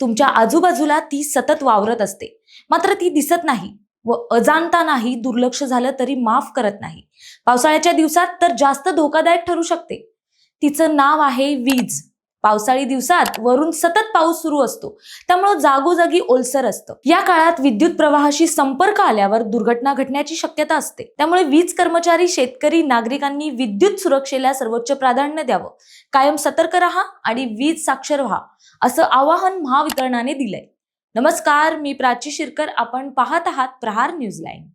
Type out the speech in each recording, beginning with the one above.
तुमच्या आजूबाजूला ती सतत वावरत असते. मात्र ती दिसत नाही व अजाणता नाही दुर्लक्ष झालं तरी माफ करत नाही. पावसाळ्याच्या दिवसात तर जास्त धोकादायक ठरू शकते. तिचं नाव आहे वीज. पावसाळी दिवसात वरून सतत पाऊस सुरू असतो. त्यामुळे जागोजागी ओलसर असतं. या काळात विद्युत प्रवाहाशी संपर्क आल्यावर दुर्घटना घटण्याची शक्यता असते. त्यामुळे वीज कर्मचारी शेतकरी नागरिकांनी विद्युत सुरक्षेला सर्वोच्च प्राधान्य द्यावं. कायम सतर्क राहा आणि वीज साक्षर व्हा असं आवाहन महावितरणाने दिलंय. नमस्कार मी प्राची शिरकर. आपण पाहत आहात प्रहार न्यूज लाईन.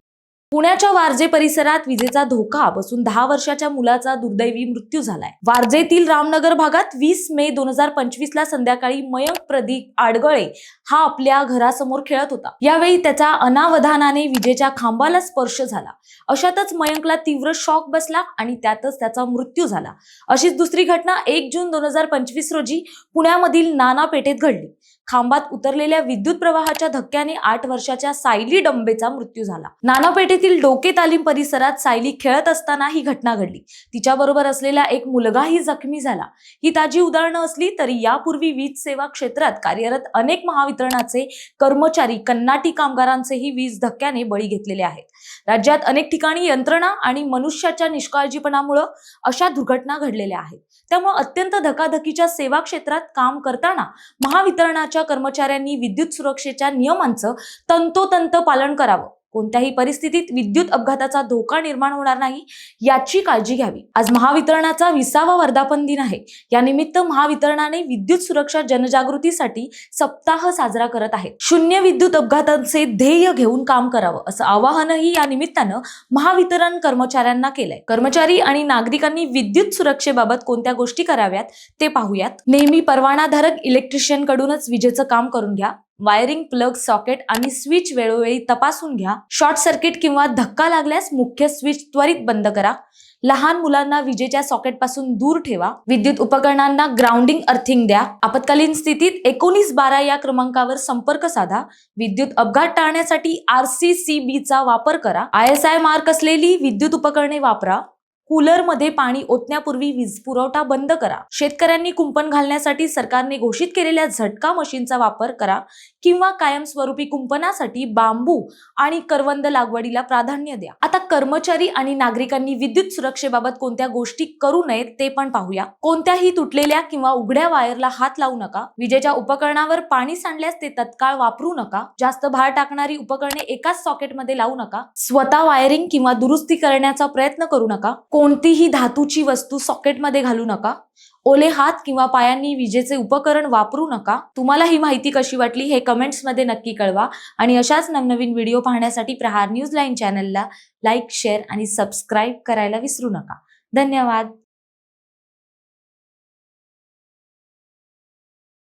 पुण्याच्या वारजे परिसरात विजेचा धोका बसून दहा वर्षाच्या मुलाचा दुर्दैवी मृत्यू झालाय. वारजेतील रामनगर भागात वीस मे दोन हजार पंचवीस ला संध्याकाळी मयंक प्रदीप आडगळे हा आपल्या घरासमोर खेळत होता. यावेळी त्याचा अनावधानाने विजेच्या खांबाला स्पर्श झाला. अशातच मयंकला तीव्र शॉक बसला आणि त्यातच त्याचा मृत्यू झाला. अशीच दुसरी घटना एक जून दोन हजार पंचवीस रोजी पुण्यामधील नाना पेठेत घडली. खांबात उतरलेल्या विद्युत प्रवाहाच्या धक्क्याने आठ वर्षाच्या सायली डंबेचा मृत्यू झाला. नानापेठेतील डोके तालीम परिसरात सायली खेळत असताना ही घटना घडली. तिच्याबरोबर असलेला एक मुलगाही जखमी झाला. ही ताजी उदाहरणं असली तरी यापूर्वी वीज सेवा क्षेत्रात कार्यरत अनेक महावितरणाचे कर्मचारी कन्नाटी कामगारांचेही वीज धक्क्याने बळी घेतलेले आहेत. राज्यात अनेक ठिकाणी यंत्रणा आणि मनुष्याच्या निष्काळजीपणामुळं अशा दुर्घटना घडलेल्या आहेत. त्यामुळे अत्यंत धकाधकीच्या सेवा क्षेत्रात काम करताना महावितरणाच्या कर्मचाऱ्यांनी विद्युत सुरक्षेच्या नियमांचं तंतोतंत पालन करावं. कोणत्याही परिस्थितीत विद्युत अपघाताचा धोका निर्माण होणार नाही याची काळजी घ्यावी. आज महावितरणाचा विसावा वर्धापन दिन आहे. यानिमित्त महावितरणाने विद्युत सुरक्षा जनजागृतीसाठी सप्ताह साजरा करत आहे शून्य विद्युत अपघातांचे ध्येय घेऊन काम करावं असं आवाहनही या निमित्तानं महावितरण कर्मचाऱ्यांना केलंय. कर्मचारी आणि नागरिकांनी विद्युत सुरक्षेबाबत कोणत्या गोष्टी कराव्यात ते पाहूयात. नेहमी परवानाधारक इलेक्ट्रिशियन कडूनच विजेचं काम करून घ्या. वायरिंग प्लग सॉकेट आणि स्विच वेळोवेळी तपासून घ्या. शॉर्ट सर्किट किंवा धक्का लागल्यास मुख्य स्विच त्वरित बंद करा. लहान मुलांना विजेच्या सॉकेटपासून दूर ठेवा. विद्युत उपकरणांना ग्राउंडिंग अर्थिंग द्या. आपत्कालीन स्थितीत एकोणीस बारा या क्रमांकावर संपर्क साधा. विद्युत अपघात टाळण्यासाठी आर सी सी बी चा वापर करा. आय एस आय मार्क असलेली विद्युत उपकरणे वापरा. कूलरमध्ये पाणी ओतण्यापूर्वी वीज पुरवठा बंद करा. शेतकऱ्यांनी कुंपण घालण्यासाठी सरकारने घोषित केलेल्या झटका मशीनचा वापर करा किंवा कायमस्वरूपी कुंपणासाठी बांबू आणि करवंद लागवडीला प्राधान्य द्या. आता कर्मचारी आणि नागरिकांनी विद्युत सुरक्षेबाबत कोणत्या गोष्टी करू नयेत ते पण पाहूया. कोणत्याही तुटलेल्या किंवा उघड्या वायरला हात लावू नका. विजेच्या उपकरणावर पाणी सांडल्यास ते तत्काळ वापरू नका. जास्त भार टाकणारी उपकरणे एकाच सॉकेटमध्ये लावू नका. स्वतः वायरिंग किंवा दुरुस्ती करण्याचा प्रयत्न करू नका. कोणतीही धातूची वस्तू सॉकेटमध्ये घालू नका. ओले हात किंवा पायांनी विजेचे उपकरण वापरू नका. तुम्हाला ही माहिती कशी वाटली हे कमेंट्समध्ये नक्की कळवा. आणि अशाच नवनवीन व्हिडिओ पाहण्यासाठी प्रहार न्यूज लाईन चॅनलला लाईक शेअर आणि सबस्क्राईब करायला विसरू नका. धन्यवाद.